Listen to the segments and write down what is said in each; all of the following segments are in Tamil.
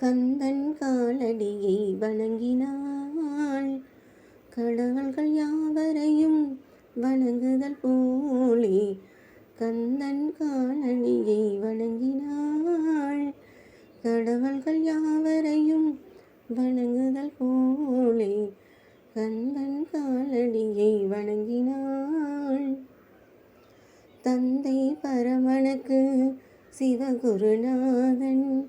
கந்தன் காலடியை வணங்கினாள். கடவுள்கள் யாவரையும் வணங்குதல் போலே கந்தன் காலடியை வணங்கினாள். கடவுள்கள் யாவரையும் வணங்குதல் போலே கந்தன் காலடியை வணங்கினாள். தந்தை பரமனுக்கு சிவகுருநாதன்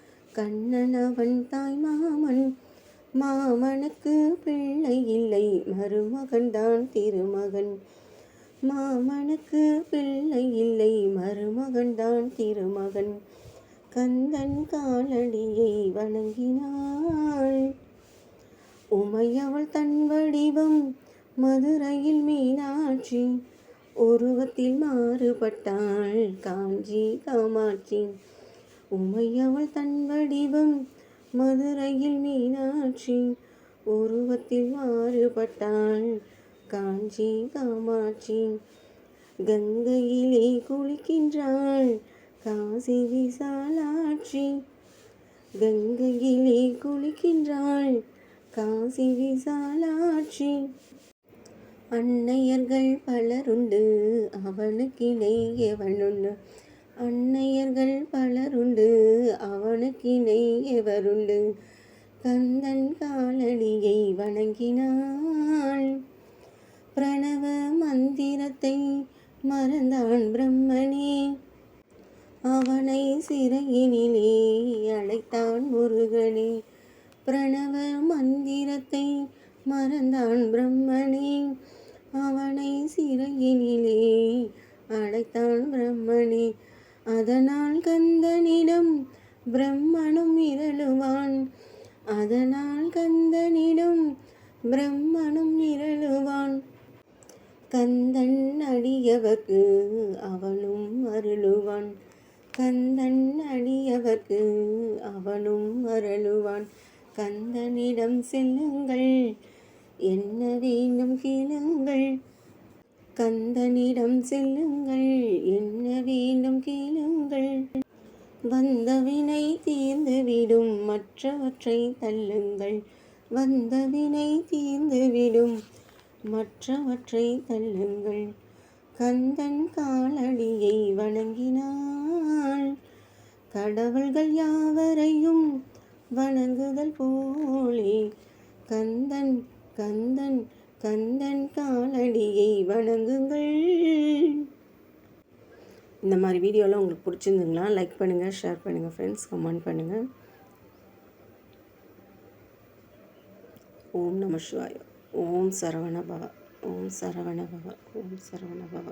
கண்ணன் அவன் தாய் மாமன் மாமனுக்கு பிள்ளை இல்லை மருமகன்தான் திருமகன். மாமனுக்கு பிள்ளை இல்லை மருமகன்தான் திருமகன். கந்தன் காலடியை வணங்கினாள். உமையவள் தன் வடிவம் மதுரையில் மீனாட்சி உருவத்தில் மாறுபட்டாள் காஞ்சி காமாட்சி. உமையவள் தன் வடிவம் மதுரையில் மீனாட்சி உருவத்தில் மாறுபட்டாள். காஞ்சி காமாட்சி கங்கையிலே குளிக்கின்றாள். காசி விசாலாட்சி கங்கையிலே குளிக்கின்றாள். காசி விசாலாட்சி அன்னையர்கள் பலருண்டு அவனுக்கிணை எவனுண்டு அன்னையர்கள் பலருண்டு அவனுக்கிணை எவருண்டு? கந்தன் காலடியை வணங்கினாள். பிரணவ மந்திரத்தை மறந்தான் பிரம்மனே. அவனை சிறையினிலே அழைத்தான் முருகனே. பிரணவ மந்திரத்தை மறந்தான் பிரம்மனே. அவனை சிறையினிலே அடைத்தான் பிரம்மனே. அதனால் கந்தனிடம் பிரம்மனும் இரழுவான் அதனால் கந்தனிடம் பிரம்மனும் இரழுவான் கந்தன் அடியவர்க்கு அவனும் அருளுவான். கந்தன் அடியவர்க்கு அவனும் அருளுவான். கந்தனிடம் செல்லுங்கள் என்ன வேண்டும் கேளுங்கள். கந்தனிடம் செல்லுங்கள் என்ன வேண்டும் கேளுங்கள். வந்தவினை தீர்ந்துவிடும் மற்றவற்றை தள்ளுங்கள். வந்தவினை தீர்ந்துவிடும் மற்றவற்றை தள்ளுங்கள். கந்தன் காலடியை வணங்கினாள். கடவுள்கள் யாவரையும் வணங்குதல் போலே கந்தன் கந்தன் கந்தன் காலடியை வணங்குங்கள். இந்த மாதிரி வீடியோலாம் உங்களுக்கு பிடிச்சிருந்துங்களா லைக் பண்ணுங்கள் ஷேர் பண்ணுங்கள் ஃப்ரெண்ட்ஸ் கமெண்ட் பண்ணுங்கள் ஓம் நம சிவாய ஓம் சரவண பவ ஓம் சரவண பவ ஓம் சரவண பவ.